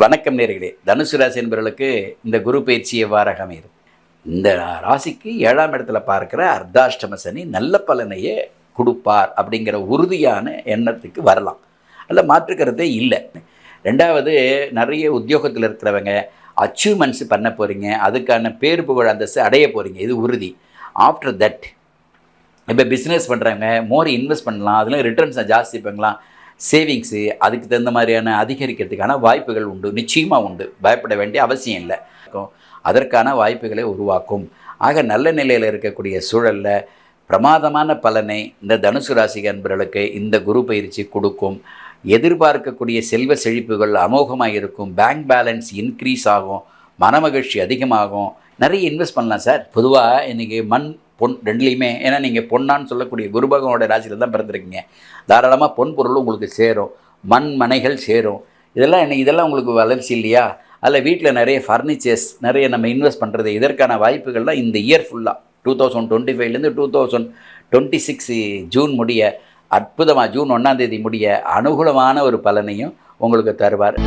வணக்கம் நேர்களே. தனுசு ராசி என்பவர்களுக்கு இந்த குரு பயிற்சி எவ்வாறாக அமையுது இந்த ராசிக்கு ஏழாம் இடத்துல பார்க்குற அர்த்தாஷ்டம சனி நல்ல பலனையே கொடுப்பார் அப்படிங்கிற உறுதியான எண்ணத்துக்கு வரலாம். அதில் மாற்றுக்கிறதே இல்லை. ரெண்டாவது நிறைய உத்தியோகத்தில் இருக்கிறவங்க அச்சீவ்மெண்ட்ஸ் பண்ண போகிறீங்க அதுக்கான பேர் புகழ் அந்தஸ்து அடைய போகிறீங்க இது உறுதி. ஆஃப்டர் தட் இப்போ பிஸ்னஸ் பண்ணுறவங்க மோர் இன்வெஸ்ட் பண்ணலாம். அதில் ரிட்டர்ன்ஸை ஜாஸ்தி பண்ணலாம். சேவிங்ஸு அதுக்கு தகுந்த மாதிரியான அதிகரிக்கிறதுக்கான வாய்ப்புகள் உண்டு. நிச்சயமாக உண்டு. பயப்பட வேண்டிய அவசியம் இல்லை. அதற்கான வாய்ப்புகளை உருவாக்கும். ஆக நல்ல நிலையில் இருக்கக்கூடிய சூழலில் பிரமாதமான பலனை இந்த தனுசு ராசி அன்பர்களுக்கு இந்த குரு பயிற்சி கொடுக்கும். எதிர்பார்க்கக்கூடிய செல்வ செழிப்புகள் அமோகமாக இருக்கும். பேங்க் பேலன்ஸ் இன்க்ரீஸ் ஆகும். மனமகிழ்ச்சி அதிகமாகும். நிறைய இன்வெஸ்ட் பண்ணலாம் சார். பொதுவாக இன்றைக்கி மண் பொன் ரெண்டுலேயுமே. ஏன்னா நீங்கள் பொன்னான்னு சொல்லக்கூடிய குரு பகவானோட ராசியில் தான் பிறந்திருக்கீங்க. தாராளமாக பொன் பொருள் உங்களுக்கு சேரும். மண் மனைகள் சேரும். இதெல்லாம் என்ன இதெல்லாம் உங்களுக்கு வளர்ச்சி இல்லையா? அதில் வீட்டில் நிறைய ஃபர்னிச்சர்ஸ் நிறைய நம்ம இன்வெஸ்ட் பண்ணுறது இதற்கான வாய்ப்புகள்லாம் இந்த இயர் ஃபுல்லாக டூ தௌசண்ட் டுவெண்ட்டி ஃபைவ்லேருந்து two thousand twenty six June முடிய அற்புதமாக ஜூன் ஒன்றாந்தேதி முடிய அனுகூலமான ஒரு பலனையும் உங்களுக்கு தருவார்.